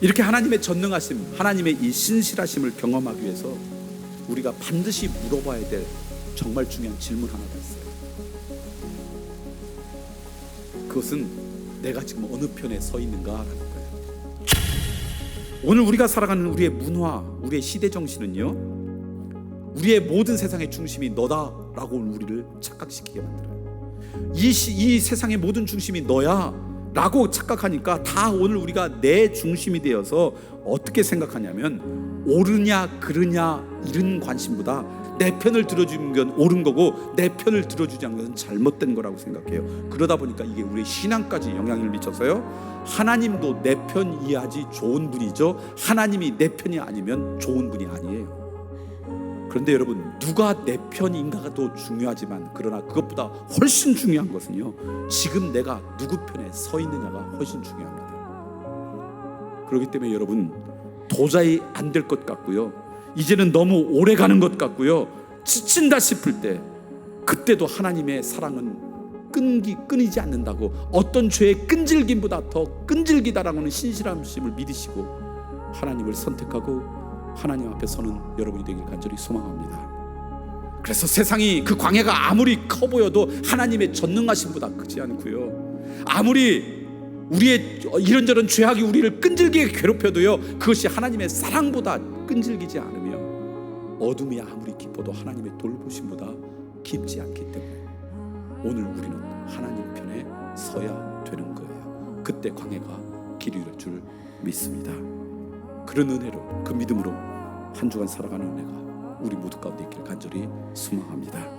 이렇게 하나님의 전능하심, 하나님의 이 신실하심을 경험하기 위해서 우리가 반드시 물어봐야 될 정말 중요한 질문 하나가 있어요. 그것은 내가 지금 어느 편에 서 있는가라는 거예요. 오늘 우리가 살아가는 우리의 문화, 우리의 시대 정신은요. 우리의 모든 세상의 중심이 너다라고 우리를 착각시키게 만들어요. 이, 시, 이 세상의 모든 중심이 너야 라고 착각하니까 다 오늘 우리가 내 중심이 되어서 어떻게 생각하냐면 옳으냐 그르냐 이런 관심보다 내 편을 들어주는 건 옳은 거고 내 편을 들어주지 않는 것은 잘못된 거라고 생각해요. 그러다 보니까 이게 우리의 신앙까지 영향을 미쳐서요. 하나님도 내 편 이해하지 좋은 분이죠. 하나님이 내 편이 아니면 좋은 분이 아니에요. 그런데 여러분 누가 내 편인가가 더 중요하지만 그러나 그것보다 훨씬 중요한 것은요 지금 내가 누구 편에 서 있느냐가 훨씬 중요합니다. 그렇기 때문에 여러분 도저히 안 될 것 같고요. 이제는 너무 오래 가는 것 같고요. 지친다 싶을 때 그때도 하나님의 사랑은 끈기 끊이지 않는다고 어떤 죄의 끈질김보다 더 끈질기다라고는 신실함심을 믿으시고 하나님을 선택하고 하나님 앞에 서는 여러분이 되길 간절히 소망합니다. 그래서 세상이 그 광야가 아무리 커 보여도 하나님의 전능하심보다 크지 않고요. 아무리 우리의 이런저런 죄악이 우리를 끈질기게 괴롭혀도요. 그것이 하나님의 사랑보다 끈질기지 않으며 어둠이 아무리 깊어도 하나님의 돌보심보다 깊지 않기 때문에 오늘 우리는 하나님 편에 서야 되는 거예요. 그때 광야가 길이 이룰 줄 믿습니다. 그런 은혜로 그 믿음으로 한 주간 살아가는 은혜가 우리 모두 가운데 있길 간절히 소망합니다.